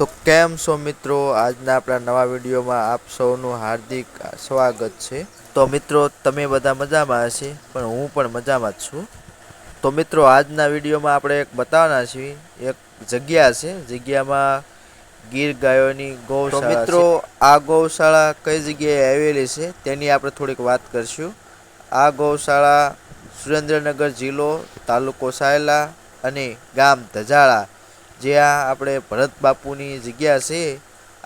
તો કેમ છો મિત્રો? આજના આપણા નવા વિડીયોમાં આપ સૌનું હાર્દિક સ્વાગત છે. તો મિત્રો તમે બધા મજામાં હશે? પણ હું પણ મજામાં જ છું. તો મિત્રો આજના વિડીયોમાં આપણે એક બતાવવાના છીએ. એક જગ્યા છે જગ્યામાં ગીર ગાયોની ગૌશાળા મિત્રો આ ગૌશાળા કઈ જગ્યાએ આવેલી છે તેની આપણે થોડીક વાત કરશું. આ ગૌશાળા સુરેન્દ્રનગર જિલ્લો તાલુકો સાયલા અને ગામ ધજાળા જ્યાં આપણે ભરત બાપુની જગ્યા છે,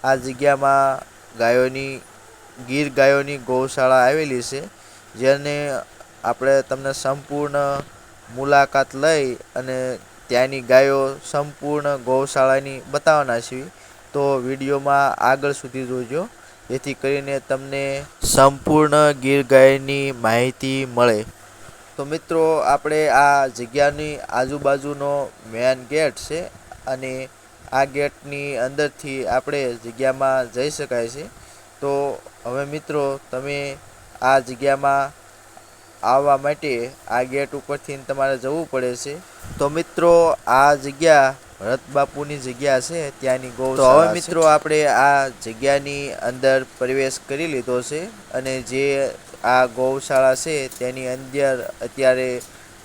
આ જગ્યામાં ગાયોની, ગીર ગાયોની ગૌશાળા આવેલી છે, જેને આપણે તમને સંપૂર્ણ મુલાકાત લઈ અને ત્યાંની ગાયો સંપૂર્ણ ગૌશાળાની બતાવવાના છીએ. તો વિડીયોમાં આગળ સુધી જોજો, જેથી કરીને તમને સંપૂર્ણ ગીર ગાયની માહિતી મળે. તો મિત્રો, આપણે આ જગ્યાની આજુબાજુનો મેન ગેટ છે અને આ ગેટની અંદરથી આપણે જગ્યામાં જઈ શકાય છે. તો હવે મિત્રો તમે આ જગ્યામાં આવવા માટે આ ગેટ ઉપરથી તમારે જવું પડે છે. તો મિત્રો આ જગ્યા ભરત બાપુની જગ્યા છે ત્યાંની ગૌ તો હવે મિત્રો આપણે આ જગ્યાની અંદર પ્રવેશ કરી લીધો છે અને જે આ ગૌશાળા છે તેની અંદર અત્યારે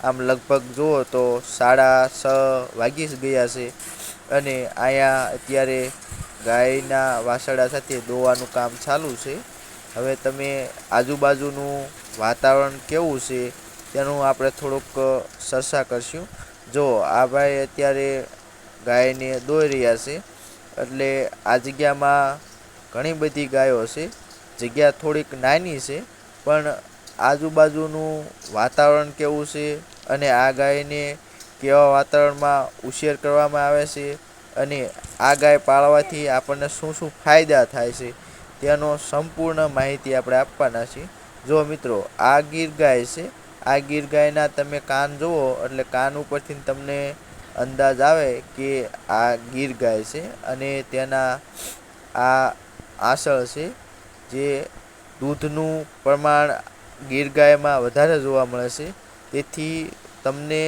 આમ લગભગ જુઓ તો સાડા છ વાગી જ ગયા છે અને અહીંયા અત્યારે ગાયના વાસડા સાથે દોવાનું કામ ચાલુ છે. હવે તમે આજુબાજુનું વાતાવરણ કેવું છે તેનું આપણે થોડુંક ચર્ચા કરશું. જો આ ભાઈ અત્યારે ગાયને દોઈ રહ્યા છે એટલે આ જગ્યામાં ઘણી બધી ગાયો છે. જગ્યા થોડીક નાની છે પણ આજુબાજુનું વાતાવરણ કેવું છે અને આ ગાયને કેવા વાતાવરણમાં ઉછેર કરવામાં આવે છે અને આ ગાય પાળવાથી આપણને શું શું ફાયદા થાય છે તેનો સંપૂર્ણ માહિતી આપણે આપવાના છીએ. જો મિત્રો, આ ગીર ગાય છે. આ ગીર ગાયના તમે કાન જુઓ, એટલે કાન ઉપરથી તમને અંદાજ આવે કે આ ગીર ગાય છે અને તેના આ આસળ છે જે દૂધનું પ્રમાણ ગીર ગાયમાં વધારે જોવા મળે છે. તેથી તમને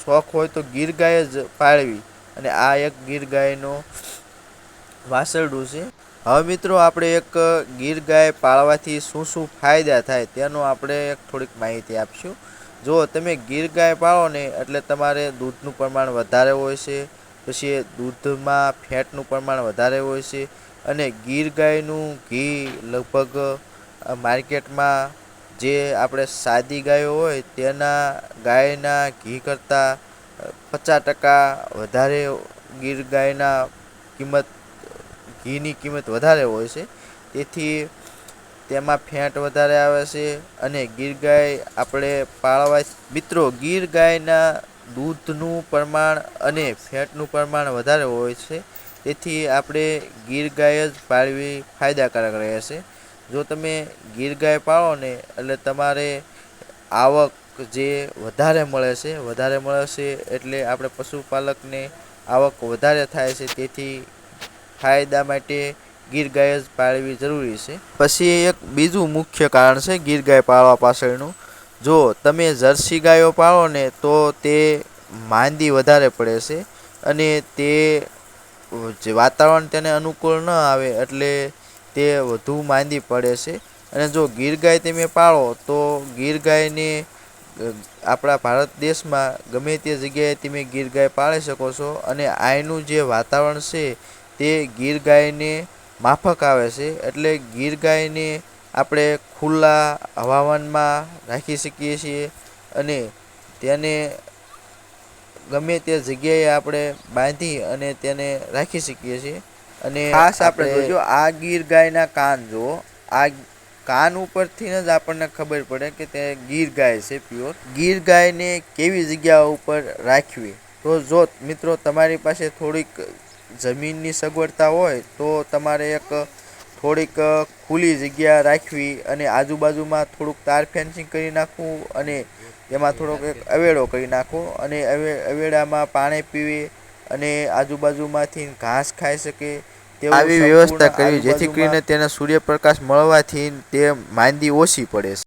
શોખ હોય તો ગીર ગાય જ પાળવી અને આ એક ગીર ગાયનો વાસરડું છે. હવે મિત્રો આપણે એક ગીર ગાય પાળવાથી શું શું ફાયદા થાય તેનો આપણે એક થોડીક માહિતી આપશું. જો તમે ગીર ગાય પાળો ને એટલે તમારે દૂધનું પ્રમાણ વધારે હોય છે, પછી દૂધમાં ફેટનું પ્રમાણ વધારે હોય છે અને ગીર ગાયનું ઘી લગભગ માર્કેટમાં જે આપણે સાદી ગાયો હોય તેના ગાયના ઘી કરતાં પચાસ ટકા વધારે ગીર ગાયના કિંમત, ઘીની કિંમત વધારે હોય છે. તેથી તેમાં ફેટ વધારે આવે છે અને ગીર ગાય આપણે પાળવા મિત્રો, ગીર ગાયના દૂધનું પ્રમાણ અને ફેટનું પ્રમાણ વધારે હોય છે. તેથી આપણે ગીર ગાય જ પાળવી ફાયદાકારક રહે છે. જો તમે ગીર ગાય પાળો ને, એટલે તમારે આવક જે વધારે મળે છે, વધારે મળે છે એટલે આપણે પશુપાલકને આવક વધારે થાય છે, તેથી ફાયદા માટે ગીર ગાય જ પાળવી જરૂરી છે. પછી એક બીજું મુખ્ય કારણ છે ગીર ગાય પાળવા પાછળનું. જો તમે જર્સી ગાયો પાળો ને, તો તે માંદી વધારે પડે છે અને તે જે વાતાવરણ તેને અનુકૂળ ન આવે, એટલે તે વધુ માંદી પડે છે. અને જો ગીર ગાય તમે પાળો, તો ગીર ગાયને આપણા ભારત દેશમાં ગમે તે જગ્યાએ તમે ગીર ગાય પાળી શકો છો. અને આયનું જે વાતાવરણ છે, તે ગીર ગાયને માફક આવે છે. એટલે ગીર ગાયને આપણે ખુલ્લા હવામાનમાં રાખી શકીએ છીએ. અને તેને ગમે તે જગ્યાએ આપણે બાંધી અને તેને રાખી શકીએ છીએ. અને ખાસ આપણે જોજો આ ગીર ગાયના કાન જો આ કાન ઉપરથી જ આપણને ખબર પડે કે તે ગીર ગાય છે પ્યોર. ગીર ગાયને કેવી જગ્યા ઉપર રાખવી? તો જો મિત્રો તમારી પાસે થોડીક જમીનની સગવડતા હોય તો તમારે એક થોડીક ખુલ્લી જગ્યા રાખવી અને આજુબાજુમાં થોડુંક તાર ફેન્સિંગ કરી નાખવું અને એમાં થોડોક એક અવેડો કરી નાખવો અને અવે અવેડામાં પાણી પીવી અને આજુબાજુમાંથી ઘાસ ખાઈ શકે આવી વ્યવસ્થા કરવી જેથી કરીને તેને સૂર્યપ્રકાશ મળવાથી તે માંદી ઓછી પડે છે.